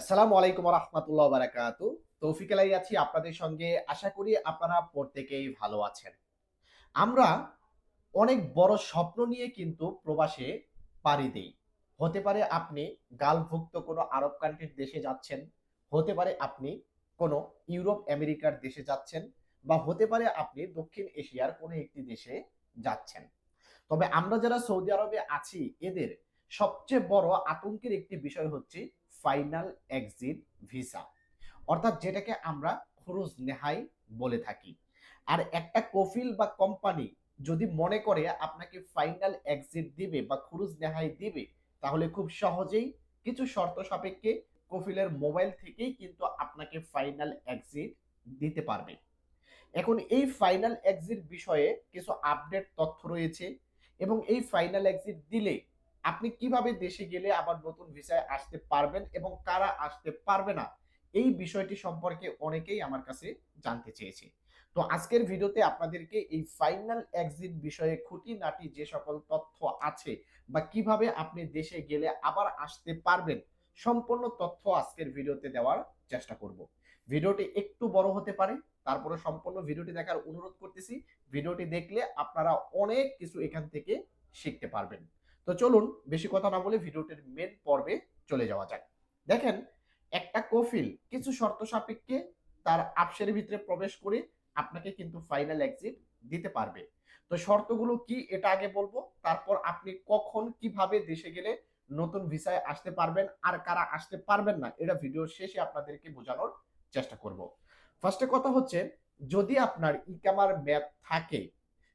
আসসালামু আলাইকুম রহমতুল্লাহ বারাকাতু তৌফিক আলাই আছি আপনাদের সঙ্গে। আশা করি আপনারা প্রত্যেকেই ভালো আছেন। আমরা অনেক বড় স্বপ্ন নিয়ে কিন্তু প্রবাসে পাড়ি দেই। হতে পারে আপনি গালভুক্ত কোনো আরব কান্ট্রির দেশে যাচ্ছেন। হতে পারে আপনি কোনো ইউরোপ, আমেরিকার দেশে যাচ্ছেন বা হতে পারে আপনি দক্ষিণ এশিয়ার কোনো একটি দেশে যাচ্ছেন। তবে আমরা যারা সৌদি আরবে আছি, এদের সবচেয়ে বড় আতঙ্কের একটি বিষয় হচ্ছে ফাইনাল এক্সিট ভিসা অর্থাৎ যেটাকে আমরা খরচ নেহাই বলে থাকি। আর একটা কফিল বা কোম্পানি যদি মনে করে আপনাকে ফাইনাল এক্সিট দিবে বা খরচ নেহাই দিবে, তাহলে খুব সহজেই কিছু শর্ত সাপেক্ষে কফিলের মোবাইল থেকেই কিন্তু আপনাকে ফাইনাল এক্সিট দিতে পারবে। এখন এই ফাইনাল এক্সিট বিষয়ে কিছু আপডেট তথ্য রয়েছে এবং এই ফাইনাল এক্সিট দিলে আপনি কীভাবে দেশে গেলে আবার নতুন ভিসায় আসতে পারবেন এবং কারা আসতে পারবে না? এই বিষয়টি সম্পর্কে অনেকেই আমার কাছে জানতে চেয়েছে। তো আজকের ভিডিওতে আপনাদেরকে এই ফাইনাল এক্সিট বিষয়ে খুঁটিনাটি যে সকল তথ্য আছে বা কীভাবে আপনি দেশে গেলে আবার আসতে পারবেন, সম্পূর্ণ তথ্য আজকের ভিডিওতে দেওয়ার চেষ্টা করব। ভিডিওটি একটু বড় হতে পারে, তারপরে সম্পূর্ণ ভিডিওটি দেখার অনুরোধ করতেছি। ভিডিওটি দেখলে আপনারা অনেক কিছু এখান থেকে শিখতে পারবেন। তো চলুন বেশি কথা না বলে ভিডিওটির মেন পর্বে চলে যাওয়া যাক। দেখেন, একটা কফিল কিছু শর্ত সাপেক্ষে তার আপসের ভিতরে প্রবেশ করে আপনাকে কিন্তু ফাইনাল এক্সিট দিতে পারবে। তো শর্তগুলো কি এটা আগে বলব, তারপর আপনি কখন কীভাবে দেশে গেলে নতুন ভিসায় আসতে পারবেন আর কারা আসতে পারবেন না, এটা ভিডিওর শেষে আপনাদেরকে বোঝানোর চেষ্টা করব। ফার্স্টে কথা হচ্ছে, যদি আপনার ইকামার মেয়াদ থাকে,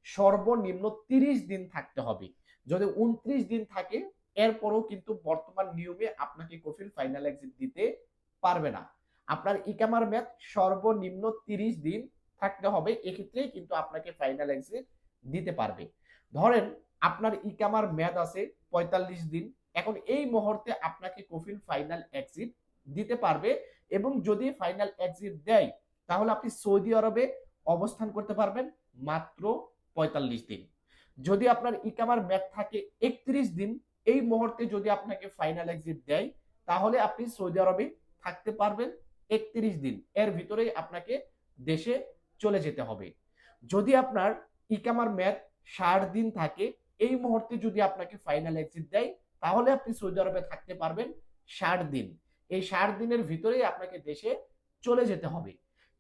সর্বনিম্ন তিরিশ দিন থাকতে হবে। যদি উনত্রিশ দিন থাকে, এরপরও কিন্তু বর্তমান নিয়মে আপনাকে কফিল ফাইনাল এক্সিট দিতে পারবে না। আপনার ইকামার মেয়াদ সর্বনিম্ন তিরিশ দিন থাকতে হবে, এক্ষেত্রেই কিন্তু আপনাকে ফাইনাল এক্সিট দিতে পারবে। ধরেন আপনার ইকামার মেয়াদ আছে পঁয়তাল্লিশ দিন, এখন এই মুহূর্তে আপনাকে কফিল ফাইনাল এক্সিট দিতে পারবে এবং যদি ফাইনাল এক্সিট দেয়, তাহলে আপনি সৌদি আরবে অবস্থান করতে পারবেন মাত্র পঁয়তাল্লিশ দিন। যদি আপনার ইকামার ম্যাথ থাকে একত্রিশ দিন, এই মুহূর্তে যদি আপনাকে ফাইনাল এক্সিট দেয়, তাহলে আপনি সৌদি আরবে থাকতে পারবেন একত্রিশ দিন। এর ভিতরেই আপনাকে দেশে চলে যেতে হবে। যদি আপনার ইকামার ম্যাথ ষাট দিন থাকে, এই মুহূর্তে যদি আপনাকে ফাইনাল এক্সিট দেয়, তাহলে আপনি সৌদি আরবে থাকতে পারবেন ষাট দিন। এই ষাট দিনের ভিতরেই আপনাকে দেশে চলে যেতে হবে।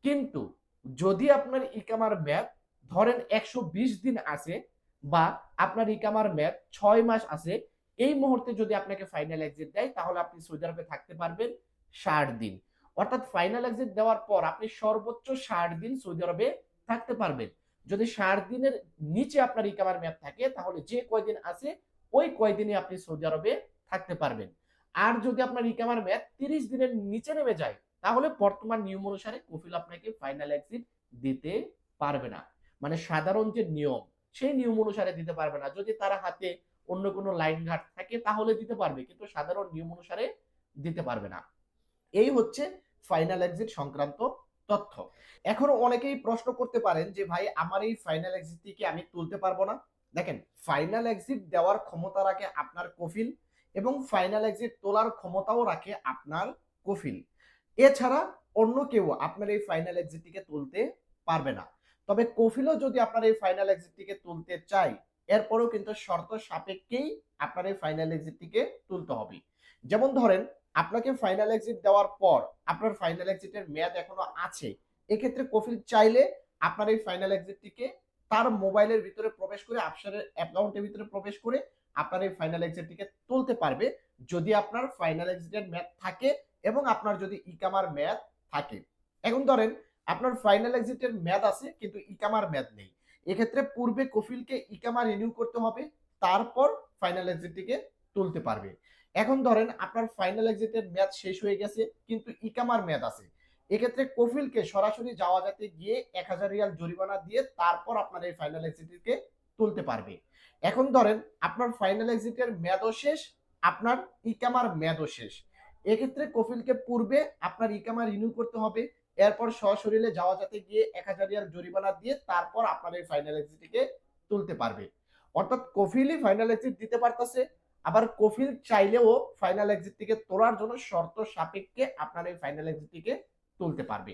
কিন্তু যদি আপনার ইকামার ম্যাথ ধরেন একশো বিশ দিন আছে বা আপনার ইকামার মেয়াদ ছয় মাস আছে, এই মুহূর্তে যদি আপনাকে ফাইনাল এক্সিট দেয়, তাহলে আপনি সৌদি আরবে থাকতে পারবেন ষাট দিন। অর্থাৎ ফাইনাল এক্সিট দেওয়ার পর আপনি সর্বোচ্চ ষাট দিন সৌদি আরবে থাকতে পারবেন। যদি ষাট দিনের নিচে আপনার ইকামার মেয়াদ থাকে, তাহলে যে কয়দিন আছে, ওই কয়দিনে আপনি সৌদি আরবে থাকতে পারবেন। আর যদি আপনার ইকামার মেয়াদ তিরিশ দিনের নিচে নেমে যায়, তাহলে বর্তমান নিয়ম অনুসারে কফিল আপনাকে ফাইনাল এক্সিট দিতে পারবে না। মানে সাধারণ যে নিয়ম সেই নিয়ম অনুসারে দিতে পারবে না। যদি তারা হাতে অন্য কোনো লাইন ঘাট থাকে, তাহলে দিতে পারবে, কিন্তু সাধারণ নিয়ম অনুসারে দিতে পারবে না। এই হচ্ছে ফাইনাল এক্সিট সংক্রান্ত তথ্য। এখনও অনেকেই প্রশ্ন করতে পারেন যে, ভাই, আমার এই ফাইনাল এক্সিটটিকে আমি তুলতে পারব না? দেখেন ফাইনাল এক্সিট দেওয়ার ক্ষমতা রাখে আপনার কফিল এবং ফাইনাল এক্সিট তোলার ক্ষমতাও রাখে আপনার কফিল। এছাড়া অন্য কেউ আপনার এই ফাইনাল এক্সিটটিকে তুলতে পারবে না। তবে কফিলও যদি আপনার এই ফাইনাল এক্সিটটিকে তুলতে চাই এরপরেও কিন্তু শর্ত সাপেক্ষেই আপনার এই ফাইনাল এক্সিটটিকে তুলতে হবে। যেমন ধরেন, আপনাকে ফাইনাল এক্সিট দেওয়ার পর আপনার ফাইনাল এক্সিটের মেয়াদ এখনও আছে, এক্ষেত্রে কফিল চাইলে আপনার এই ফাইনাল এক্সিটটিকে তার মোবাইলের ভিতরে প্রবেশ করে, আপনার অ্যাকাউন্টের ভিতরে প্রবেশ করে আপনার এই ফাইনাল এক্সিটটিকে তুলতে পারবে, যদি আপনার ফাইনাল এক্সিটের মেয়াদ থাকে এবং আপনার যদি ইকামার মেয়াদ থাকে। এখন ধরেন আপনার ফাইনাল এক্সিটের মেয়াদ আছে, কিন্তু ইকামার মেয়াদ নেই। এক্ষেত্রে পূর্বে কফিলকে ইকামা রিনিউ করতে হবে, তারপর ফাইনাল এক্সিটটিকে তুলতে পারবে। এখন ধরেন আপনার ফাইনাল এক্সিটের মেয়াদ শেষ হয়ে গেছে, কিন্তু ইকামার মেয়াদ আছে। এক্ষেত্রে কফিলকে সরাসরি যাওয়া যাতে গিয়ে এক হাজার রিয়াল জরিমানা দিয়ে তারপর আপনার এই ফাইনাল এক্সিটটিকে তুলতে পারবে। এখন ধরেন আপনার ফাইনাল এক্সিটের মেয়াদও শেষ, আপনার ইকামার মেয়াদও শেষ। এক্ষেত্রে কফিলকে পূর্বে আপনার ইকামা রিনিউ করতে হবে এরপর সশরীরে যাওয়া যাতে গিয়ে এক হাজার জরিমানা দিয়ে তারপর আপনার এই ফাইনাল এক্সিটটিকে তুলতে পারবে। অর্থাৎ কফিলই ফাইনাল এক্সিট দিতে পারতেছে, আবার কফিল চাইলেও ফাইনাল এক্সিটটিকে তোলার জন্য শর্ত সাপেক্ষে আপনার এই ফাইনাল এক্সিটটিকে তুলতে পারবে।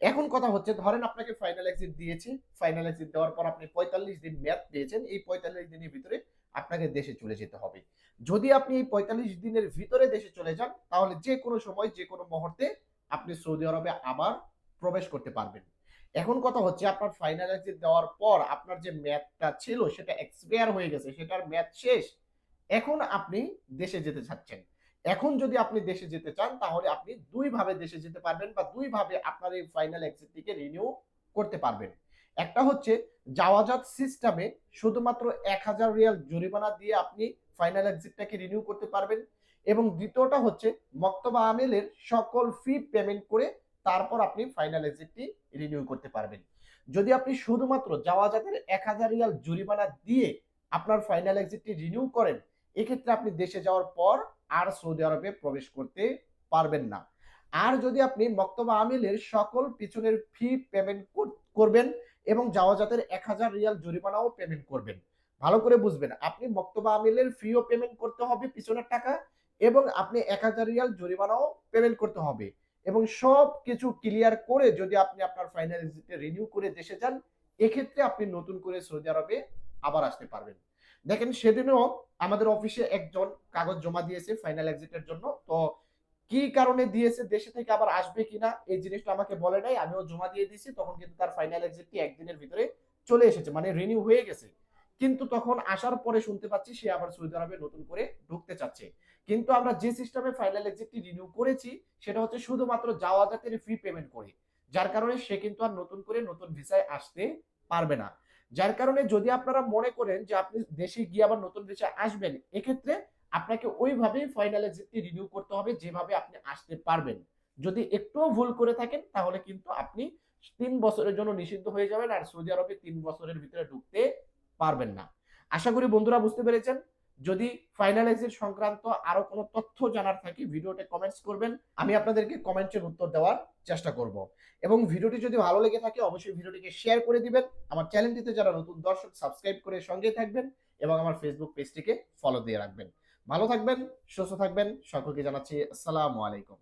এখন কথা হচ্ছে, ধরেন আপনাকে ফাইনাল এক্সিট দিয়েছে ফাইনাল এক্সিট দেওয়ার পর আপনি পঁয়তাল্লিশ দিন মেয়াদ পেয়েছেন, এই পঁয়তাল্লিশ দিনের ভিতরে আপনাকে দেশে চলে যেতে হবে। যদি আপনি এই পঁয়তাল্লিশ দিনের ভিতরে দেশে চলে যান, তাহলে যে কোনো সময় যে কোনো মুহূর্তে আপনি সৌদি আরবে আবার প্রবেশ করতে পারবেন। এখন কথা হচ্ছে আপনার ফাইনাল এক্সিট দেওয়ার পর আপনার যে ম্যাথটা ছিল সেটা এক্সপায়ার হয়ে গেছে, সেটার ম্যাথ শেষ। এখন আপনি দেশে যেতে চাচ্ছেন। এখন যদি আপনি দেশে যেতে চান, তাহলে আপনি দুই ভাবে দেশে যেতে পারবেন বা দুই ভাবে আপনার এই ফাইনাল এক্সিটটিকে রিনিউ করতে পারবেন। একটা হচ্ছে যাওয়াজাত সিস্টেমে শুধুমাত্র এক হাজার রিয়াল জরিমানা দিয়ে আপনি ফাইনাল এক্সিটটাকে রিনিউ করতে পারবেন। এবং দ্বিতীয়টা হচ্ছে মক্তবা আমেলের সকল ফি পেমেন্ট করে তারপর আপনি ফাইনাল এক্সিটটি রিনিউ করতে পারবেন। যদি আপনি শুধুমাত্র যাওয়াজাতের এক হাজার রিয়াল জরিমানা দিয়ে আপনার ফাইনাল এক্সিটটি রিনিউ করেন, এক্ষেত্রে আপনি দেশে যাওয়ার পর আর সৌদি আরবে প্রবেশ করতে পারবেন না। আর যদি আপনি মক্তবা আমিলের সকল পিছনের ফি পেমেন্ট করবেন এবং যাওয়া যাওয়াজাতের এক হাজার রিয়াল জরিমানাও পেমেন্ট করবেন। ভালো করে বুঝবেন, আপনি মক্তবা আমিলের ফিও পেমেন্ট করতে হবে পিছনের টাকা এবং আপনি এক হাজার রিয়াল জরিমানাও পেমেন্ট করতে হবে। এবং সব কিছু ক্লিয়ার করে যদি আপনি আপনার ফাইনাল রিনিউ করে দেশে যান, এক্ষেত্রে আপনি নতুন করে সৌদি আরবে আবার আসতে পারবেন। দেখেন সেদিনও আমাদের অফিসে একজন কাগজ জমা দিয়েছে ফাইনাল এক্সিটের জন্য। তো কি কারণে দিয়েছে, দেশে থেকে আবার আসবে কিনা, এই জিনিসটা আমাকে বলে নাই। আমিও জমা দিয়ে দিয়েছি, তখন কিন্তু তার ফাইনাল এক্সিটটি একদিনের ভিতরে চলে এসেছে মানে রিনিউ হয়ে গেছে। কিন্তু তখন আসার পরে শুনতে পাচ্ছি সে আবার সৌদি আরবে নতুন করে ঢুকতে চাচ্ছে। কিন্তু আমরা যে সিস্টেমে ফাইনাল এক্সিটটি রিনিউ করেছি, সেটা হচ্ছে শুধুমাত্র যাওয়া জাতের ফি পেমেন্ট করে। যার কারণে সে কিন্তু আর নতুন করে নতুন ভিসায় আসতে পারবে না। যার কারণে যদি আপনারা মনে করেন যে আপনি দেশে গিয়ে আবার নতুন ভিসায় আসবেন, এক্ষেত্রে আপনাকে ওইভাবেই ফাইনাল এক্সিটটি রিনিউ করতে হবে যেভাবে আপনি আসতে পারবেন। যদি একটুও ভুল করে থাকেন, তাহলে কিন্তু আপনি তিন বছরের জন্য নিষিদ্ধ হয়ে যাবেন আর সৌদি আরবে তিন বছরের ভিতরে ঢুকতে পারবেন না। আশা করি বন্ধুরা বুঝতে পেরেছেন। যদি ফাইনাল সংক্রান্ত আরও কোনো তথ্য জানার থাকে, ভিডিওতে কমেন্টস করবেন। আমি আপনাদেরকে কমেন্টসের উত্তর দেওয়ার চেষ্টা করব। এবং ভিডিওটি যদি ভালো লেগে থাকে, অবশ্যই ভিডিওটিকে শেয়ার করে দিবেন। আমার চ্যানেলটিতে যারা নতুন দর্শক সাবস্ক্রাইব করে সঙ্গে থাকবেন এবং আমার ফেসবুক পেজটিকে ফলো দিয়ে রাখবেন। ভালো থাকবেন, সুস্থ থাকবেন, সকলকে জানাচ্ছি আসসালামু আলাইকুম।